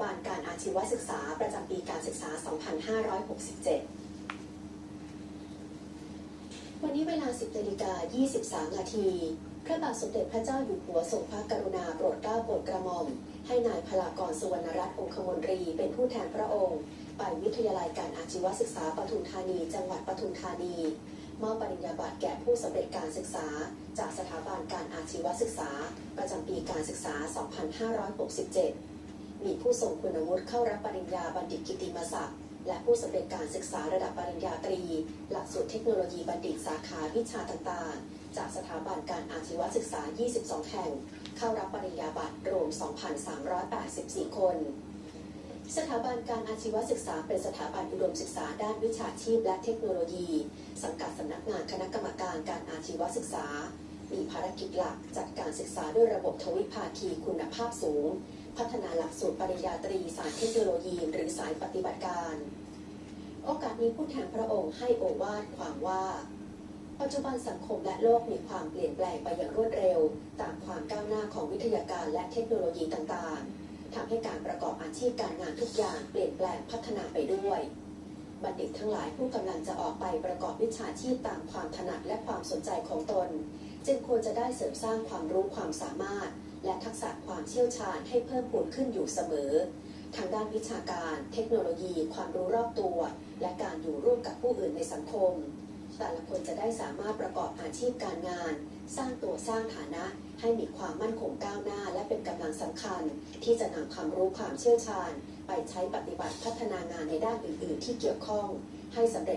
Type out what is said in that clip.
บันการอาชีวศึกษาประจำปีการศึกษา 2567 วันนี้เวลา 10นาฬิกา23 นาที พระบาทสมเด็จพระเจ้าอยู่หัวทรงพระกรุณาโปรดเกล้าโปรดกระหม่อม ให้นายพลากรสุวรรณรัตน์องคมนตรี เป็นผู้แทนพระองค์ ไปวิทยาลัยการอาชีวศึกษาปทุมธานี จังหวัดปทุมธานีมอบปริญญาบัตรแก่ผู้สำเร็จการศึกษา จากสถาบันการอาชีวศึกษา ประจำปีการศึกษา 2567 มีผู้ทรงคุณวุฒิเข้ารับปริญญาบัณฑิตกิติมศักดิ์และผู้สำเร็จการศึกษาระดับปริญญาตรี หลักสูตรเทคโนโลยีบัณฑิตสาขาวิชาต่างๆ จากสถาบันการอาชีวศึกษา 22 แห่ง เข้ารับปริญญาบัตรรวม 2,384 คน สถาบันการอาชีวศึกษาเป็นสถาบันอุดมศึกษาด้านวิชาชีพและเทคโนโลยี สังกัดสำนักงานคณะกรรมการการอาชีวศึกษา มีภารกิจหลักจัดการศึกษาด้วยระบบทวิภาคีคุณภาพสูง พัฒนาหลักสูตรปริญญาตรีสายเทคโนโลยีหรือสายปฏิบัติการ โอกาสนี้ผู้แทนพระองค์ให้โอวาทความว่า ปัจจุบันสังคมและโลกมีความเปลี่ยนแปลงไปอย่างรวดเร็ว ตามความก้าวหน้าของวิทยาการและเทคโนโลยีต่างๆทำให้การประกอบอาชีพการงานทุกอย่างเปลี่ยนแปลงพัฒนาไปด้วย บัณฑิตทั้งหลายผู้กำลังจะออกไปประกอบวิชาชีพตามความถนัดและความสนใจของตน จึงควรจะได้เสริมสร้างความรู้ความสามารถ และทักษะความเชี่ยวชาญให้เพิ่มพูนขึ้นอยู่เสมอ ทางด้านวิชาการ เทคโนโลยี ความรู้รอบตัว และการอยู่ร่วมกับผู้อื่นในสังคม แต่ละคนจะได้สามารถประกอบอาชีพการงาน สร้างตัวสร้างฐานะ ให้มีความมั่นคงก้าวหน้า และเป็นกำลังสำคัญ ที่จะนำความรู้ความเชี่ยวชาญ ไปใช้ปฏิบัติพัฒนางานในด้านอื่น ๆ ที่เกี่ยวข้อง ให้สำเร็จ